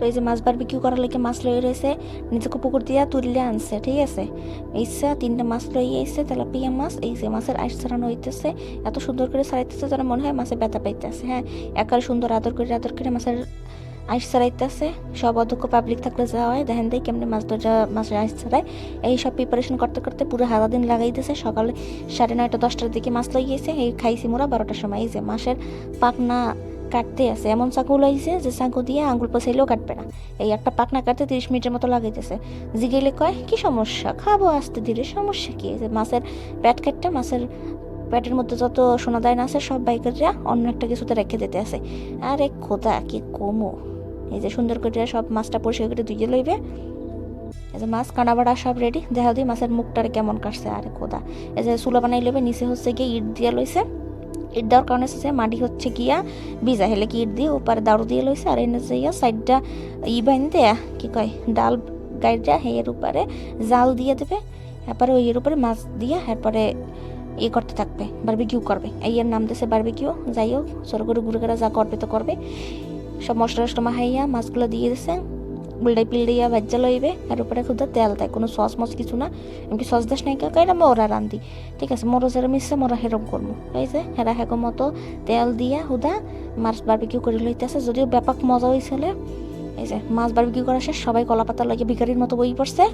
তো এই যে মাছ বারবিকিউ করার লেগে মাছ লয়ে রয়েছে, নিজেকে পুকুর দিয়া তুললে আনছে, ঠিক আছে? এইসা তিনটা মাছ লইয়ে এসে তেলাপিয়া মাছ, এই যে মাছের আইস ছাড়ানো হইতেছে, এত সুন্দর করে ছাড়াইতেছে যেন মনে হয় মাছে ব্যথা পাইতেছে হ্যাঁ? একার সুন্দর আদর করে আদর করে মাছের আইস ছাড়াইতেছে, সব অধ্যক্ষ পাবলিক থাকলে যাওয়া হয়, দেখেন দেয় কেমনি মাছ ধরা মাছের আইস ছাড়ায়। এই সব প্রিপারেশন করতে করতে পুরো হারা দিন লাগাই দিয়েছে সকালে সাড়ে নয়টা, দশটার দিকে মাছ লাগিয়েছে, এই খাইছি মোরা বারোটার সময়, এই যে মাছের পাকনা কাটতে আছে। এমন চাকু লাইছে যে চাকু দিয়ে আঙুল পচাইলেও কাটবে না। এই একটা পাকনা কাটতে তিরিশ মিনিটের মতো লাগাইতেছে। জিগেলে কয়, কি সমস্যা? খাব আস্তে ধীরে, সমস্যা কি? যে মাছের প্যাট কাটতে মাছের প্যাটের মধ্যে যত সোনা দায়না আছে, সব বাইকাররা অন্য একটা কিছুতে রেখে দিতে আছে। আরে খোদা, কি কমো। এই যে সুন্দর করে সব মাছটা পরিষ্কার করে ধুয়ে লইবে। এই যে মাছ কানা বাড়া সব রেডি দেখা দিই মাছের মুখটার কেমন কাটছে। আরে খোদা। এই যে চুলা বানাই লইবে, নিচে হচ্ছে গিয়ে ইট দিয়ে লইছে। ইট দেওয়ার কারণে হচ্ছে মাটি হচ্ছে গিয়া ভিজা, হেলে কি ইট দিয়ে ওপারে দাঁড়ু দিয়ে লইছে, আর এনে যাইয়া সাইডটা ই বাইন দেয়া, কি কয়, ডাল গাইডা, হেয়ের উপরে জাল দিয়ে দেবে, এরপরে ওই এর উপরে মাছ দিয়ে এরপরে ই করতে থাকবে বারবিকিউ করবে। এই এর নাম দিয়েছে বারবিকিউ যাই হোক ঘুরে ঘুরে যা করবে তো করবে। সব মশলা টসলা মাহাইয়া মাছগুলো দিয়ে দিছে। উল্টাই পিল্টাইয়া বাজ্যা লইবে, আর উপরে খুদা তেল দেয়, কোনো সস মস কিছু না। এমনকি সস দাস নাই কাইরা মোরা রান্ধি। ঠিক আছে, মোরো যেরম ইচ্ছে মোরা হেরম করব যে, হেরা হেগো মতো তেল দিয়া হুদা মাছ বারবিকিউ করে লইতেছে। যদিও ব্যাপক মজা হয়েছিল এই যে, মাছ বারবিকিউ করা শেষ, সবাই কলাপাতা লাগিয়ে ভিকারির মতো বই পড়ছে।